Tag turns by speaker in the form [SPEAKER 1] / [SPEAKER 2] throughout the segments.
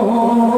[SPEAKER 1] Oh.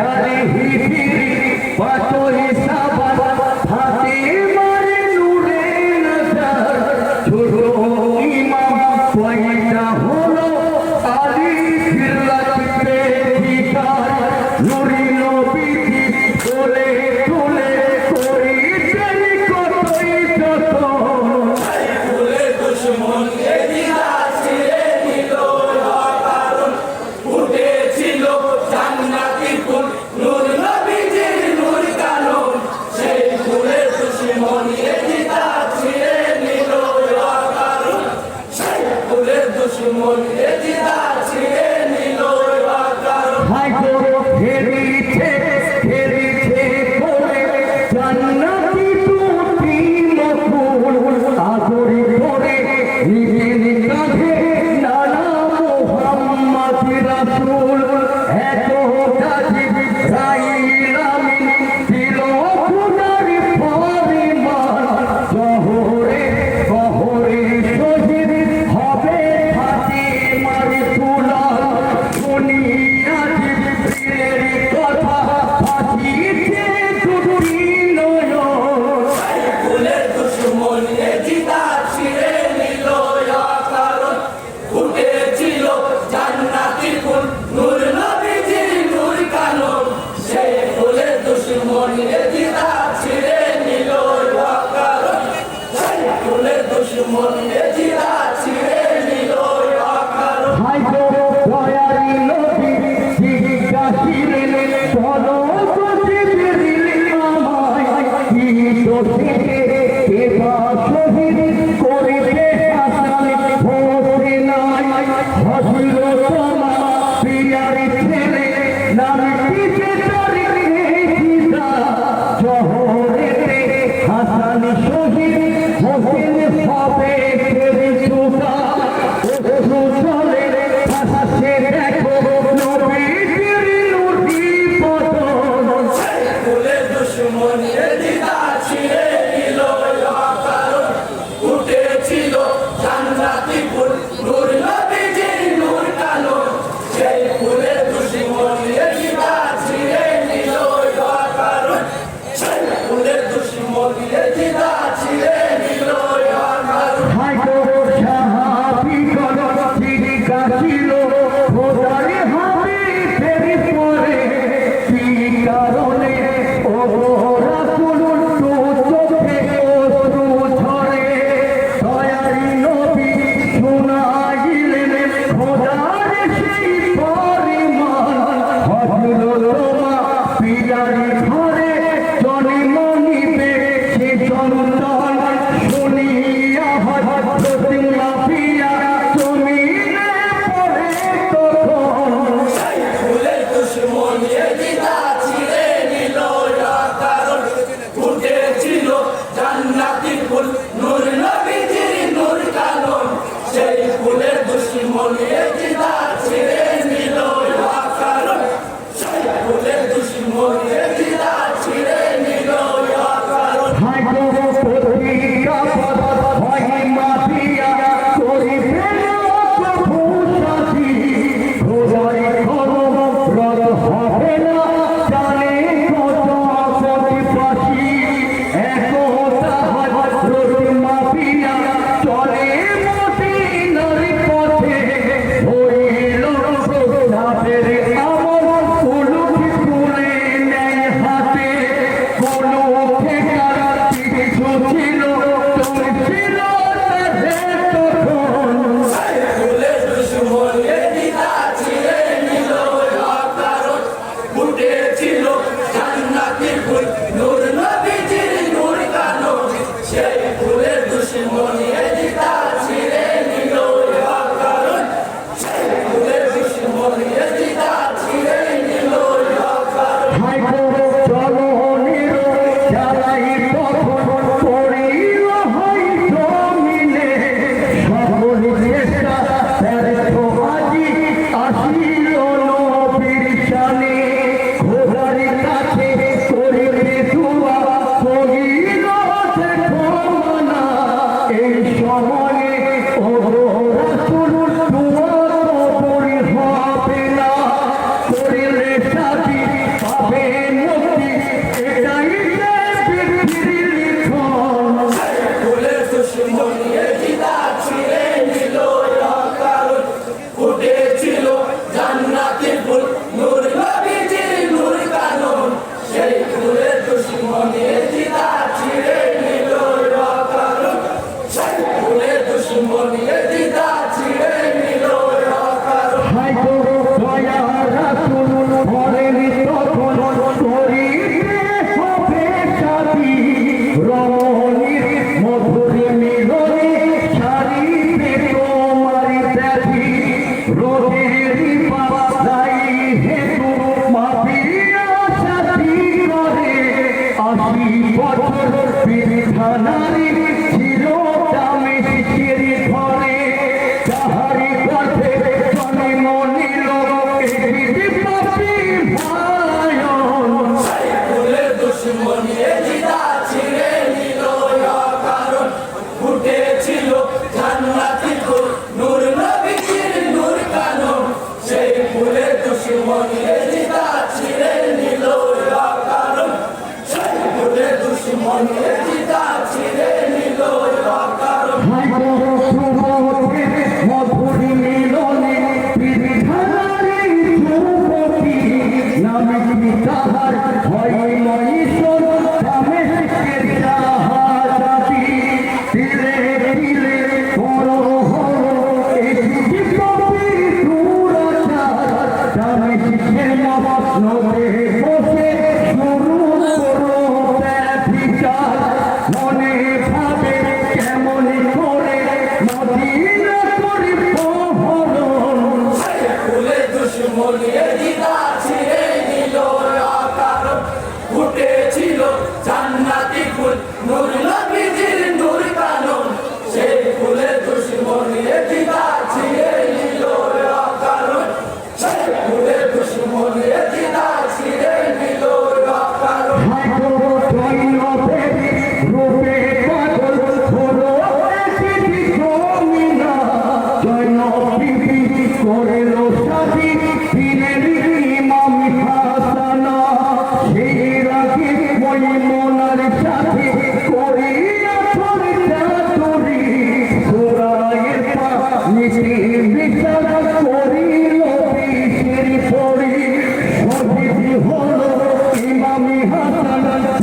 [SPEAKER 1] Johnny Heath. দুশ্মন
[SPEAKER 2] এ দিদার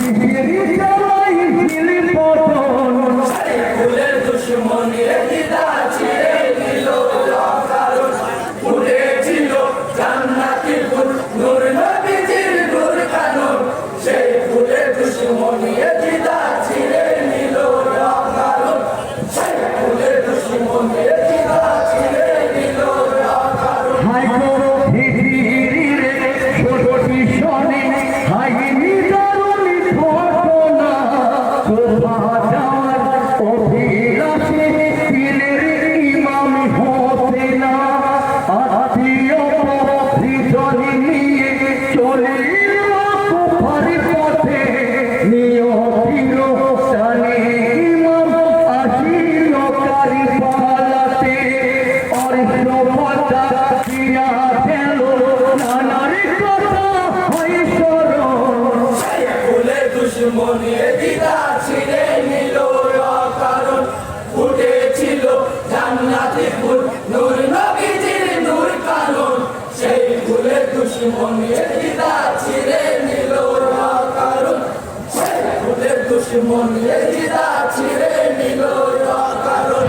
[SPEAKER 2] engenharia de মনে দিদা ছিঁড়ে নিল কারণ
[SPEAKER 1] ফুটেছিল জান্নাতি ফুল, নূর নবীজির নূর কারণ। সেই ফুলের দুশ্মনে দিদা ছিঁড়ে নিল কারণ সেই ফুলের দুশ্মনে দিদা ছিঁড়ে নিল কারণ